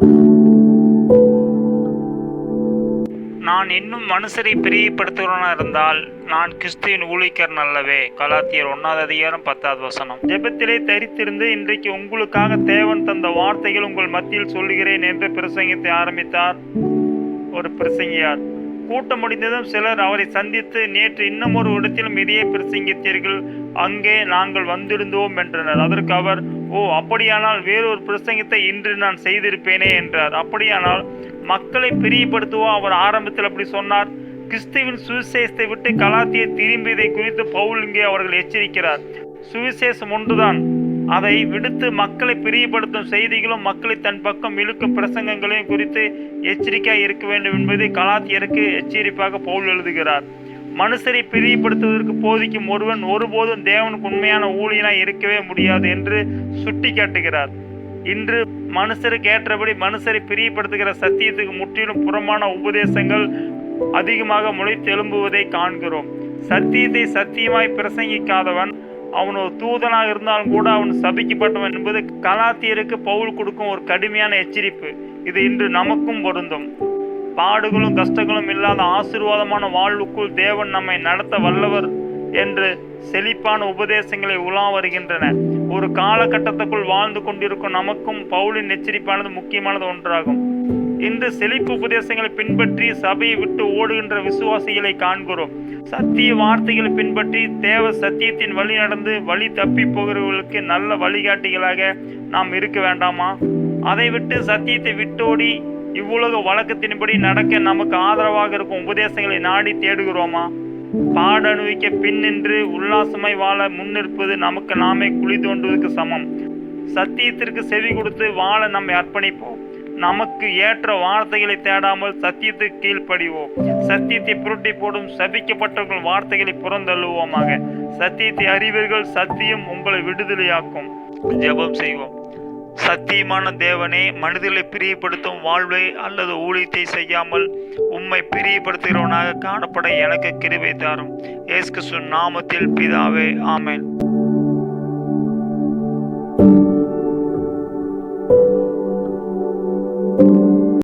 நான் இன்னும் மனுஷரை பிரியப்படுத்துகிறவனாக இருந்தால் நான் கிறிஸ்துவின் ஊழிக்கர் அல்லவே. கலாத்தியர் ஒன்றாவது அதிகாரம் பத்தாவது வசனம். ஜெபத்திலே தரித்திருந்து இன்றைக்கு உங்களுக்காக தேவன் தந்த வார்த்தைகள் உங்கள் மத்தியில் சொல்லுகிறேன் என்று பிரசங்கத்தை ஆரம்பித்தார். ஒரு பிரசங்கியார். கூட்டம் முடிந்ததும் சிலர் அவரை சந்தித்து நேற்று இன்னும் ஒரு இடத்திலும் இதையே பிரசங்கித்தீர்கள். அங்கே நாங்கள் வந்திருந்தோம் என்றனர். அதற்கு அவர் ஓ அப்படியானால் வேறொரு பிரசங்கத்தை இன்று நான் செய்திருப்பேனே என்றார். அப்படியானால் மக்களை பிரியப்படுத்துவோ அவர் ஆரம்பத்தில் அப்படி சொன்னார். கிறிஸ்துவின் சுவிசேஷத்தை விட்டு கலாத்திய திரும்பியதை குறித்து பவுல் இங்கே அவர்கள் எச்சரிக்கிறார். சுவிசேஷம் ஒன்றுதான். அதை விடுத்து மக்களை பிரியப்படுத்தும் செய்திகளும் மக்களை தன் பக்கம் இழுக்கும் பிரசங்கங்களையும் குறித்து எச்சரிக்கையாக இருக்க வேண்டும் என்பதை கலாத்தியருக்கு எச்சரிப்பாக பவுல் எழுதுகிறார். மனுஷரை பிரியப்படுத்துவதற்கு போதிக்கும் ஒருவன் ஒருபோதும் தேவனுக்கு உண்மையான ஊழியனாக இருக்கவே முடியாது என்று சுட்டி காட்டுகிறார். இன்று மனுஷருக்கு ஏற்றபடி மனுஷரை பிரியப்படுத்துகிற சத்தியத்துக்கு முற்றிலும் புறமான உபதேசங்கள் அதிகமாக முளைத்தெழும்புவதை காண்கிறோம். சத்தியத்தை சத்தியமாய் பிரசங்கிக்காதவன் அவன் ஒரு தூதனாக இருந்தாலும் கூட அவன் சபிக்கப்பட்டவன் என்பது கலாத்தியருக்கு பவுல் கொடுக்கும் ஒரு கடுமையான எச்சரிப்பு. இது இன்று நமக்கும் பொருந்தும். பாடுகளும் கஷ்டங்களும் இல்லாத ஆசீர்வாதமான வாழ்வுக்குள் தேவன் நம்மை நடத்த வல்லவர் என்று செழிப்பான உபதேசங்களை உலா வருகின்றன. ஒரு காலகட்டத்துக்குள் வாழ்ந்து கொண்டிருக்கும் நமக்கும் பவுலின் எச்சரிப்பானது முக்கியமானது ஒன்றாகும். இன்று செழிப்பு உபதேசங்களை பின்பற்றி சபையை விட்டு ஓடுகின்ற விசுவாசிகளை காண்கிறோம். சத்திய வார்த்தைகளை பின்பற்றி தேவ சத்தியத்தின் வழி நடந்து வழி தப்பி போகிறவர்களுக்கு நல்ல வழிகாட்டிகளாக நாம் இருக்க வேண்டாமா? அதை விட்டு சத்தியத்தை விட்டோடி இவ்வுலக வழக்கத்தின்படி நடக்க நமக்கு ஆதரவாக இருக்கும் உபதேசங்களை நாடி தேடுகிறோமா? பாட அனுபவிக்க பின்னின்று உல்லாசமாய் வாழ முன்னிற்பது நமக்கு நாமே குழி தோண்டுவதற்கு சமம். சத்தியத்திற்கு செவி கொடுத்து வாழ நம்மை அர்ப்பணிப்போம். நமக்கு ஏற்ற வார்த்தைகளை தேடாமல் சத்தியத்துக்கு கீழ்ப்படிவோம். சத்தியத்தை புரட்டி போடும் சபிக்கப்பட்டவர்கள் வார்த்தைகளை புறந்தள்ளுவோமாக. சத்தியத்தை அறிவீர்கள் சத்தியம் உங்களை விடுதலையாக்கும். ஜெபம் செய்வோம். சத்தியமான தேவனே மனிதர்களை பிரியப்படுத்தும் வாழ்வை அல்லது ஊழியத்தை செய்யாமல் உம்மை பிரியப்படுத்துகிறவனாக காணப்பட எனக்கு கிருவை தாரும். இயேசு நாமத்தில் பிதாவே ஆமேன்.